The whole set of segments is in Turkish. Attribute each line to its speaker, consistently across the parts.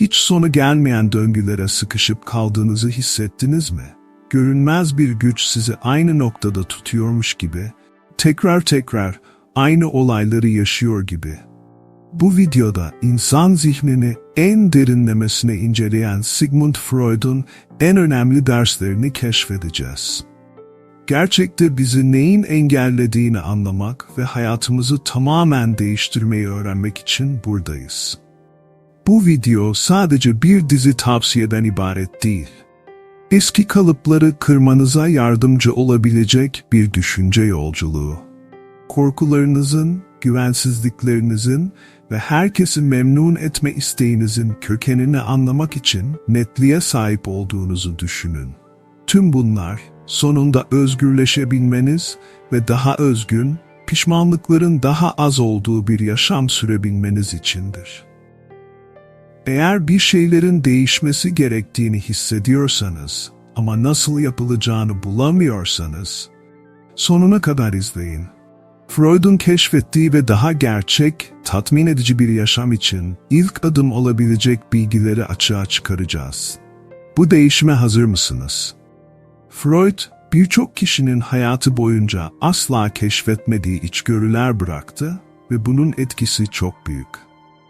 Speaker 1: Hiç sonu gelmeyen döngülere sıkışıp kaldığınızı hissettiniz mi? Görünmez bir güç sizi aynı noktada tutuyormuş gibi, tekrar tekrar aynı olayları yaşıyor gibi. Bu videoda insan zihnini en derinlemesine inceleyen Sigmund Freud'un en önemli derslerini keşfedeceğiz. Gerçekte bizi neyin engellediğini anlamak ve hayatımızı tamamen değiştirmeyi öğrenmek için buradayız. Bu video sadece bir dizi tavsiyeden ibaret değil. Eski kalıpları kırmanıza yardımcı olabilecek bir düşünce yolculuğu. Korkularınızın, güvensizliklerinizin ve herkesi memnun etme isteğinizin kökenini anlamak için netliğe sahip olduğunuzu düşünün. Tüm bunlar sonunda özgürleşebilmeniz ve daha özgün, pişmanlıkların daha az olduğu bir yaşam sürebilmeniz içindir. Eğer bir şeylerin değişmesi gerektiğini hissediyorsanız ama nasıl yapılacağını bulamıyorsanız, sonuna kadar izleyin. Freud'un keşfettiği ve daha gerçek, tatmin edici bir yaşam için ilk adım olabilecek bilgileri açığa çıkaracağız. Bu değişime hazır mısınız? Freud, birçok kişinin hayatı boyunca asla keşfetmediği içgörüler bıraktı ve bunun etkisi çok büyük.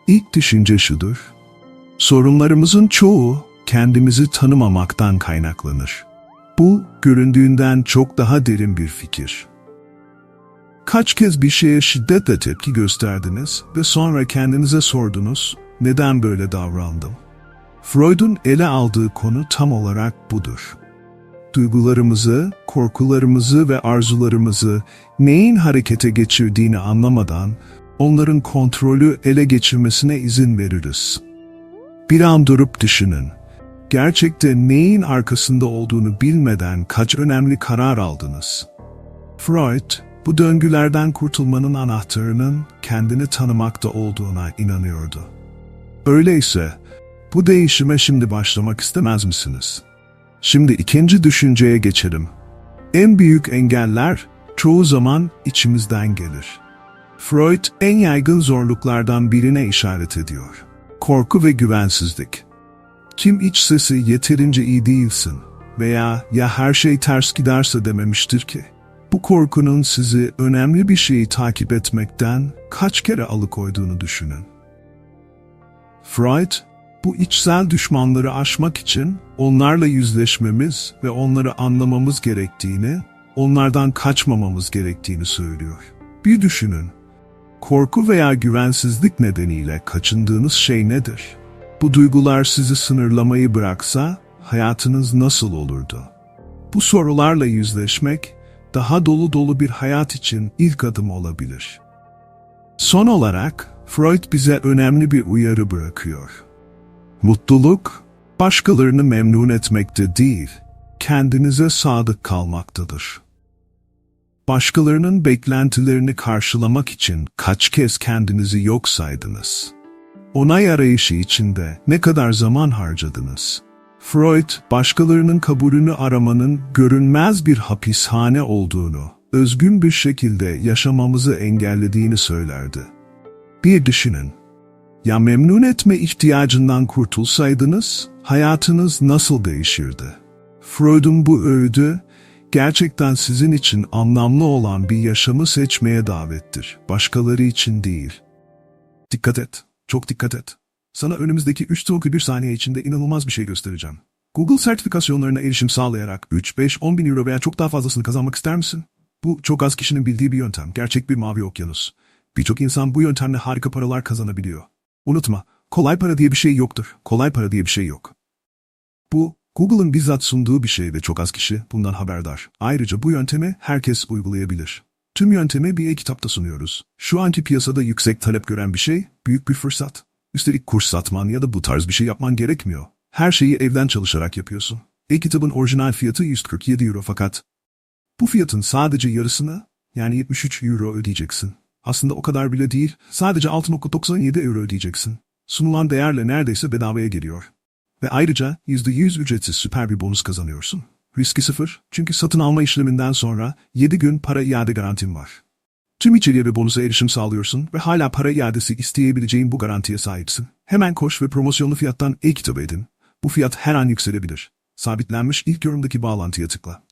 Speaker 1: İlk düşünce şudur, sorunlarımızın çoğu kendimizi tanımamaktan kaynaklanır. Bu, göründüğünden çok daha derin bir fikir. Kaç kez bir şeye şiddetle tepki gösterdiniz ve sonra kendinize sordunuz, neden böyle davrandım? Freud'un ele aldığı konu tam olarak budur. Duygularımızı, korkularımızı ve arzularımızı neyin harekete geçirdiğini anlamadan onların kontrolü ele geçirmesine izin veririz. Bir an durup düşünün. Gerçekte neyin arkasında olduğunu bilmeden kaç önemli karar aldınız? Freud, bu döngülerden kurtulmanın anahtarının kendini tanımakta olduğuna inanıyordu. Öyleyse, bu değişime şimdi başlamak istemez misiniz? Şimdi ikinci düşünceye geçelim. En büyük engeller çoğu zaman içimizden gelir. Freud en yaygın zorluklardan birine işaret ediyor. Korku ve güvensizlik. Kim iç sesi yeterince iyi değilsin veya ya her şey ters giderse dememiştir ki. Bu korkunun sizi önemli bir şeyi takip etmekten kaç kere alıkoyduğunu düşünün. Freud, bu içsel düşmanları aşmak için onlarla yüzleşmemiz ve onları anlamamız gerektiğini, onlardan kaçmamamız gerektiğini söylüyor. Bir düşünün, korku veya güvensizlik nedeniyle kaçındığınız şey nedir? Bu duygular sizi sınırlamayı bıraksa hayatınız nasıl olurdu? Bu sorularla yüzleşmek, daha dolu dolu bir hayat için ilk adım olabilir. Son olarak, Freud bize önemli bir uyarı bırakıyor. Mutluluk, başkalarını memnun etmekte değil, kendinize sadık kalmaktadır. Başkalarının beklentilerini karşılamak için kaç kez kendinizi yok saydınız? Onay arayışı içinde ne kadar zaman harcadınız? Freud, başkalarının kabulünü aramanın görünmez bir hapishane olduğunu, özgün bir şekilde yaşamamızı engellediğini söylerdi. Bir düşünün. Ya memnun etme ihtiyacından kurtulsaydınız, hayatınız nasıl değişirdi? Freud'un bu öğüdü, gerçekten sizin için anlamlı olan bir yaşamı seçmeye davettir, başkaları için değil. Dikkat et, çok dikkat et. Sana önümüzdeki 3 sonraki bir saniye içinde inanılmaz bir şey göstereceğim. Google sertifikasyonlarına erişim sağlayarak 3, 5, 10 bin euro veya çok daha fazlasını kazanmak ister misin? Bu çok az kişinin bildiği bir yöntem. Gerçek bir mavi okyanus. Birçok insan bu yöntemle harika paralar kazanabiliyor. Unutma, kolay para diye bir şey yoktur. Kolay para diye bir şey yok. Bu, Google'ın bizzat sunduğu bir şey ve çok az kişi bundan haberdar. Ayrıca bu yöntemi herkes uygulayabilir. Tüm yöntemi bir e-kitapta sunuyoruz. Şu anki piyasada yüksek talep gören bir şey, büyük bir fırsat. Üstelik kurs satman ya da bu tarz bir şey yapman gerekmiyor. Her şeyi evden çalışarak yapıyorsun. E-kitabın orijinal fiyatı 147 euro fakat bu fiyatın sadece yarısını yani 73 euro ödeyeceksin. Aslında o kadar bile değil, sadece 6.97 euro ödeyeceksin. Sunulan değerle neredeyse bedavaya geliyor. Ve ayrıca %100 ücretsiz süper bir bonus kazanıyorsun. Riski sıfır çünkü satın alma işleminden sonra 7 gün para iade garantim var. Tüm içeriğe ve bonusa erişim sağlıyorsun ve hala para iadesi isteyebileceğin bu garantiye sahipsin. Hemen koş ve promosyonlu fiyattan e-kitabı edin. Bu fiyat her an yükselebilir. Sabitlenmiş ilk yorumdaki bağlantıya tıkla.